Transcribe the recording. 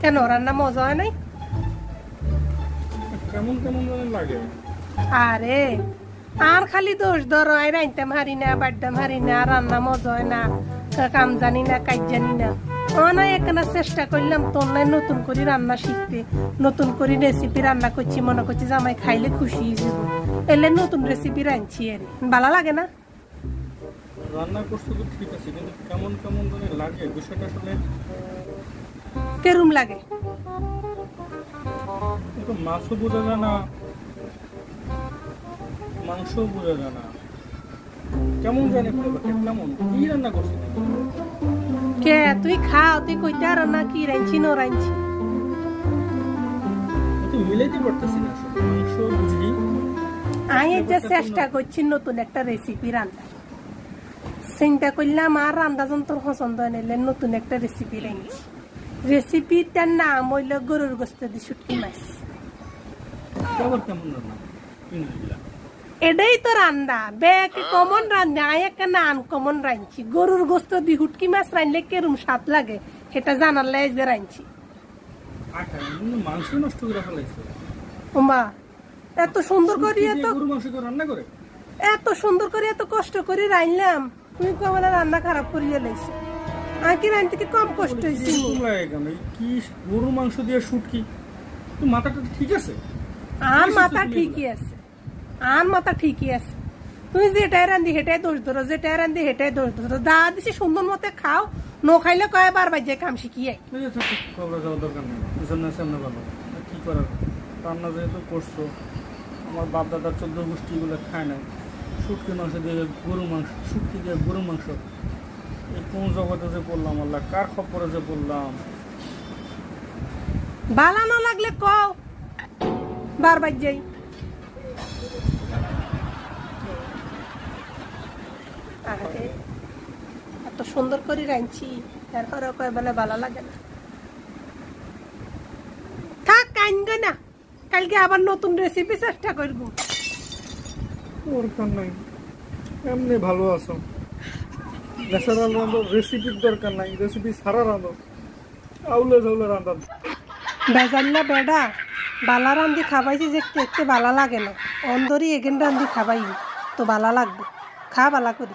কেন? রান্না মজা হয় নাই কেমন কেমন লাগে আরে আর খালি দোষ ধরো আই রাইনতাম হারি না বাড্ডাম হারি না রান্না মজা হয় না কাম জানি না কাজ জানি না অনেক একখানা চেষ্টা করলাম তোর নাই নতুন করে রান্না শিখতে। নতুন করে রেসিপি রান্না করছি মনে করছি জামাই খাইলে খুশি হয়ে এলে নতুন রেসিপি রাঁধছি আর ভালো লাগে না? রান্না করছ তো ঠিক আছে কিন্তু কেমন কেমন যেন লাগে বিষয়টা আসলে কেরুম লাগে? একটু মাছও বোঝা যায় না মাংসও বোঝা যায় না। কেমন জানি কেমন কি রান্না করছ? কে তুই খাও তুই কইতে আর না কি রাঁধছি ন রাঁধছি আমি তো মিলাইতে পারতেছি না মাংস বুঝি আমি যে চেষ্টা করছি নতুন একটা রেসিপি রান্নার চিন্তা করলাম আর রান্না যন্ত্র পছন্দ নিলে নতুন একটা রেসিপি রাঁধছি রেসিপিটার নাম হইল গরুর গোস্ত দি শুটকি মাছ। কেমন রান্না? এটাই তো রান্না বেক কমন রান্না আই একটা না আনকমন রাঁধছি গরুর গোস্ত দি হুটকি মাছ রাঁধলে কেরম স্বাদ লাগে সেটা জানার লাই যে রাঁধছি এত সুন্দর করে এত গরু মাংস রান্না করে এত সুন্দর করে এত কষ্ট করে রাঁধলাম তুমি কমলা রান্না খারাপ করিয়ে লাইছো আর কি রাঁধতে কি কম কষ্ট হয়েছে লাগে কি গরু মাংস দিয়ে শুটকি মাথাটা ঠিক আছে। আর মাথা ঠিকই আছে। আর মাথা ঠিকই আছে। তুমি যেটাই রান্ধি সেটাই দোষ ধরো যেটাই রান্ধি সেটাই দোষ ধরো। দা দিছি সুন্দর মতে খাও ন খাইলে কয় বার বাজে কাম শিখিয়ে? যে খবরে যাওয়ার দরকার নেই সামনে সামনে ভালো। কি করার? রান্না যেহেতু করছ আমার বাপ দাদার চোদ্দ গোষ্ঠীগুলো খায় না শুটকি মাংস দিয়ে গরু মাংস শুটকি দিয়ে গরু মাংস। এই কোন জগতে যে পড়লাম আল্লাহ কার খবরে যে পড়লাম বালানো লাগলে কও বার বাজ যাই আরে, এত সুন্দর করে রাঁধছি তারপরে কয় বলে ভালো লাগে না। থাক কাইনগ না। কালকে আবার নতুন রেসিপি চেষ্টা করব। দরকার নাই। এমনি ভালো আছো। ন্যাচারাল রান্ধো রেসিপির দরকার নাই। রেসিপি সারা রান্ধো আউলে জাউলে রান্ধা বেজাল্লা বেডা। বালা রান্ধি খাবাইছি যে দেখতে বালা লাগে না। অন্দরই এগেন রান্ধি খাবাই। তো বালা লাগবে। খা বালা করি।